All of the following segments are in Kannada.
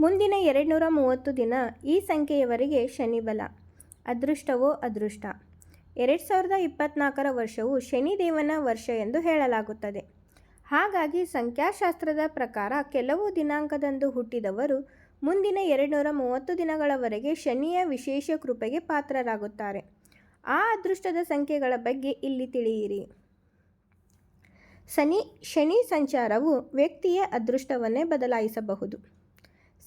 ಮುಂದಿನ ಎರಡುನೂರ ಮೂವತ್ತು ದಿನ ಈ ಸಂಖ್ಯೆಯವರೆಗೆ ಶನಿಬಲ. ಅದೃಷ್ಟವೋ ಅದೃಷ್ಟ. ಎರಡು ಸಾವಿರದ ಇಪ್ಪತ್ತ್ನಾಲ್ಕರ ವರ್ಷವು ಶನಿದೇವನ ವರ್ಷ ಎಂದು ಹೇಳಲಾಗುತ್ತದೆ. ಹಾಗಾಗಿ ಸಂಖ್ಯಾಶಾಸ್ತ್ರದ ಪ್ರಕಾರ ಕೆಲವು ದಿನಾಂಕದಂದು ಹುಟ್ಟಿದವರು ಮುಂದಿನ ಎರಡುನೂರ ಮೂವತ್ತು ದಿನಗಳವರೆಗೆ ಶನಿಯ ವಿಶೇಷ ಕೃಪೆಗೆ ಪಾತ್ರರಾಗುತ್ತಾರೆ. ಆ ಅದೃಷ್ಟದ ಸಂಖ್ಯೆಗಳ ಬಗ್ಗೆ ಇಲ್ಲಿ ತಿಳಿಯಿರಿ. ಶನಿ ಶನಿ ಸಂಚಾರವು ವ್ಯಕ್ತಿಯ ಅದೃಷ್ಟವನ್ನೇ ಬದಲಾಯಿಸಬಹುದು.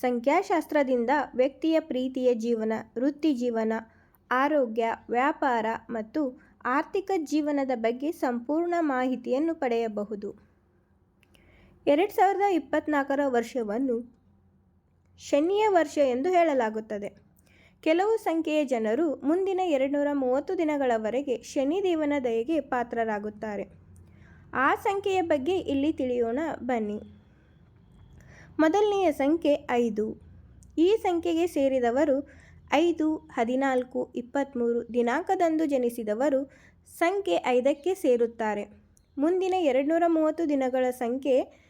ಸಂಖ್ಯಾಶಾಸ್ತ್ರದಿಂದ ವ್ಯಕ್ತಿಯ ಪ್ರೀತಿಯ ಜೀವನ, ವೃತ್ತಿ ಜೀವನ, ಆರೋಗ್ಯ, ವ್ಯಾಪಾರ ಮತ್ತು ಆರ್ಥಿಕ ಜೀವನದ ಬಗ್ಗೆ ಸಂಪೂರ್ಣ ಮಾಹಿತಿಯನ್ನು ಪಡೆಯಬಹುದು. ಎರಡು ಸಾವಿರದ ಇಪ್ಪತ್ತ್ನಾಲ್ಕರ ವರ್ಷವನ್ನು ಶನಿಯ ವರ್ಷ ಎಂದು ಹೇಳಲಾಗುತ್ತದೆ. ಕೆಲವು ಸಂಖ್ಯೆಯ ಜನರು ಮುಂದಿನ ಎರಡುನೂರ ಮೂವತ್ತು ದಿನಗಳವರೆಗೆ ಶನಿದೇವನ ದಯೆಗೆ ಪಾತ್ರರಾಗುತ್ತಾರೆ. ಆ ಸಂಖ್ಯೆಯ ಬಗ್ಗೆ ಇಲ್ಲಿ ತಿಳಿಯೋಣ. ಬನ್ನಿ. ಮೊದಲನೆಯ ಸಂಖ್ಯೆ ಐದು. ಈ ಸಂಖ್ಯೆಗೆ ಸೇರಿದವರು ಐದು, ಹದಿನಾಲ್ಕು ಇಪ್ಪತ್ತ್ಮೂರು ದಿನಾಂಕದಂದು ಜನಿಸಿದವರು ಸಂಖ್ಯೆ ಐದಕ್ಕೆ ಸೇರುತ್ತಾರೆ. ಮುಂದಿನ ಎರಡುನೂರ ಮೂವತ್ತು ದಿನಗಳ ಸಂಖ್ಯೆ,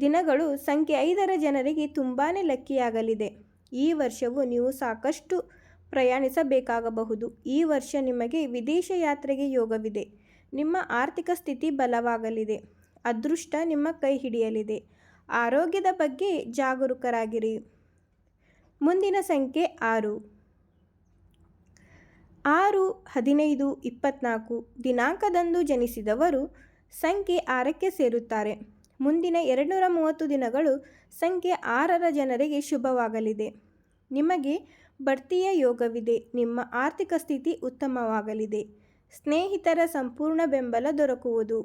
ದಿನಗಳು ಸಂಖ್ಯೆ ಐದರ ಜನರಿಗೆ ತುಂಬಾ ಲಕ್ಕಿಯಾಗಲಿದೆ. ಈ ವರ್ಷವು ನೀವು ಸಾಕಷ್ಟು ಪ್ರಯಾಣಿಸಬೇಕಾಗಬಹುದು. ಈ ವರ್ಷ ನಿಮಗೆ ವಿದೇಶ ಯಾತ್ರೆಗೆ ಯೋಗವಿದೆ. ನಿಮ್ಮ ಆರ್ಥಿಕ ಸ್ಥಿತಿ ಬಲವಾಗಲಿದೆ. ಅದೃಷ್ಟ ನಿಮ್ಮ ಕೈ ಹಿಡಿಯಲಿದೆ. ಆರೋಗ್ಯದ ಬಗ್ಗೆ ಜಾಗರೂಕರಾಗಿರಿ. ಮುಂದಿನ ಸಂಖ್ಯೆ ಆರು. ಆರು, ಹದಿನೈದು, ಇಪ್ಪತ್ನಾಲ್ಕು ದಿನಾಂಕದಂದು ಜನಿಸಿದವರು ಸಂಖ್ಯೆ ಆರಕ್ಕೆ ಸೇರುತ್ತಾರೆ. ಮುಂದಿನ ಎರಡುನೂರ ಮೂವತ್ತು ದಿನಗಳು ಸಂಖ್ಯೆ ಆರರ ಜನರಿಗೆ ಶುಭವಾಗಲಿದೆ. ನಿಮಗೆ ಬಡ್ತಿಯ ಯೋಗವಿದೆ. ನಿಮ್ಮ ಆರ್ಥಿಕ ಸ್ಥಿತಿ ಉತ್ತಮವಾಗಲಿದೆ. ಸ್ನೇಹಿತರ ಸಂಪೂರ್ಣ ಬೆಂಬಲ ದೊರಕುವುದು.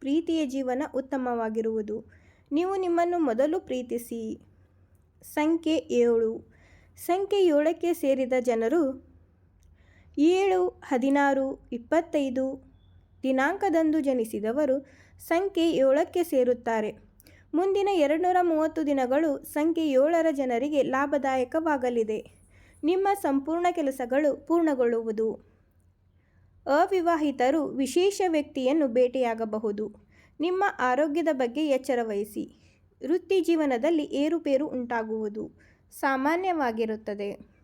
ಪ್ರೀತಿಯ ಜೀವನ ಉತ್ತಮವಾಗಿರುವುದು. ನೀವು ನಿಮ್ಮನ್ನು ಮೊದಲು ಪ್ರೀತಿಸಿ. ಸಂಖ್ಯೆ ಏಳು. ಸಂಖ್ಯೆ ಏಳಕ್ಕೆ ಸೇರಿದ ಜನರು, ಏಳು, ಹದಿನಾರು, ಇಪ್ಪತ್ತೈದು ದಿನಾಂಕದಂದು ಜನಿಸಿದವರು ಸಂಖ್ಯೆ ಏಳಕ್ಕೆ ಸೇರುತ್ತಾರೆ. ಮುಂದಿನ ಎರಡುನೂರ ಮೂವತ್ತು ದಿನಗಳು ಸಂಖ್ಯೆ ಏಳರ ಜನರಿಗೆ ಲಾಭದಾಯಕವಾಗಲಿದೆ. ನಿಮ್ಮ ಸಂಪೂರ್ಣ ಕೆಲಸಗಳು ಪೂರ್ಣಗೊಳ್ಳುವುದು. ಅವಿವಾಹಿತರು ವಿಶೇಷ ವ್ಯಕ್ತಿಯನ್ನು ಭೇಟಿಯಾಗಬಹುದು. ನಿಮ್ಮ ಆರೋಗ್ಯದ ಬಗ್ಗೆ ಎಚ್ಚರ ವಹಿಸಿ. ವೃತ್ತಿ ಜೀವನದಲ್ಲಿ ಏರುಪೇರು ಉಂಟಾಗುವುದು ಸಾಮಾನ್ಯವಾಗಿರುತ್ತದೆ.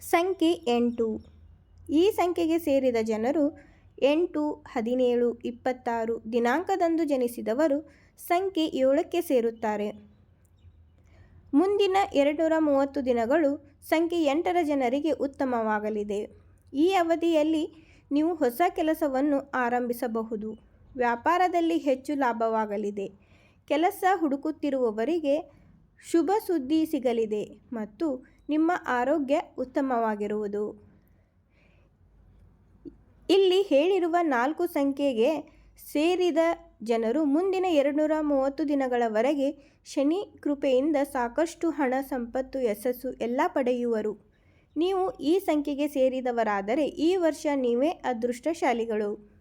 ಸಂಖ್ಯೆ ಎಂಟು. ಈ ಸಂಖ್ಯೆಗೆ ಸೇರಿದ ಜನರು ಎಂಟು, ಹದಿನೇಳು, ಇಪ್ಪತ್ತಾರು ದಿನಾಂಕದಂದು ಜನಿಸಿದವರು ಸಂಖ್ಯೆ ಏಳಕ್ಕೆ ಸೇರುತ್ತಾರೆ. ಮುಂದಿನ ಎರಡುನೂರ ಮೂವತ್ತು ದಿನಗಳು ಸಂಖ್ಯೆ ಎಂಟರ ಜನರಿಗೆ ಉತ್ತಮವಾಗಲಿದೆ. ಈ ಅವಧಿಯಲ್ಲಿ ನೀವು ಹೊಸ ಕೆಲಸವನ್ನು ಆರಂಭಿಸಬಹುದು. ವ್ಯಾಪಾರದಲ್ಲಿ ಹೆಚ್ಚು ಲಾಭವಾಗಲಿದೆ. ಕೆಲಸ ಹುಡುಕುತ್ತಿರುವವರಿಗೆ ಶುಭ ಸುದ್ದಿ ಸಿಗಲಿದೆ ಮತ್ತು ನಿಮ್ಮ ಆರೋಗ್ಯ ಉತ್ತಮವಾಗಿರುವುದು. ಇಲ್ಲಿ ಹೇಳಿರುವ ನಾಲ್ಕು ಸಂಖ್ಯೆಗೆ ಸೇರಿದ ಜನರು ಮುಂದಿನ ಎರಡುನೂರ ಮೂವತ್ತು ದಿನಗಳವರೆಗೆ ಶನಿ ಕೃಪೆಯಿಂದ ಸಾಕಷ್ಟು ಹಣ, ಸಂಪತ್ತು, ಯಶಸ್ಸು ಎಲ್ಲ ಪಡೆಯುವರು. ನೀವು ಈ ಸಂಖ್ಯೆಗೆ ಸೇರಿದವರಾದರೆ ಈ ವರ್ಷ ನೀವೇ ಅದೃಷ್ಟಶಾಲಿಗಳು.